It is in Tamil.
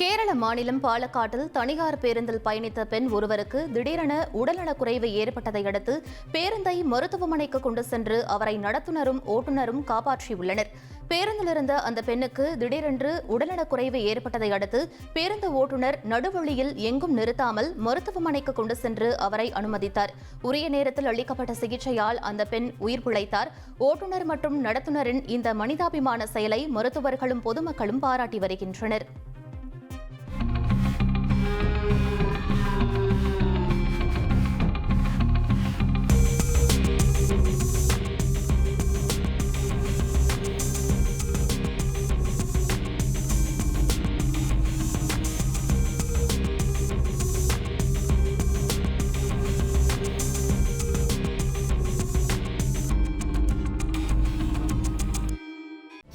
கேரள மாநிலம் பாலக்காட்டில் தனியார் பேருந்தில் பயணித்த பெண் ஒருவருக்கு திடீரென உடல்நலக்குறைவு ஏற்பட்டதை அடுத்து பேருந்தை மருத்துவமனைக்கு கொண்டு சென்று அவரை நடத்துனரும் ஓட்டுநரும் காப்பாற்றியுள்ளனர். பேருந்தில் இருந்த அந்த பெண்ணுக்கு திடீரென்று உடல்நலக்குறைவு ஏற்பட்டதை அடுத்து பேருந்து ஓட்டுநர் நடுவழியில் எங்கும் நிறுத்தாமல் மருத்துவமனைக்கு கொண்டு சென்று அவரை அனுமதித்தார். உரிய நேரத்தில் அளிக்கப்பட்ட சிகிச்சையால் அந்த பெண் உயிர் பிழைத்தார். ஓட்டுநர் மற்றும் நடத்துனரின் இந்த மனிதாபிமான செயலை மருத்துவர்களும் பொதுமக்களும் பாராட்டி வருகின்றனர்.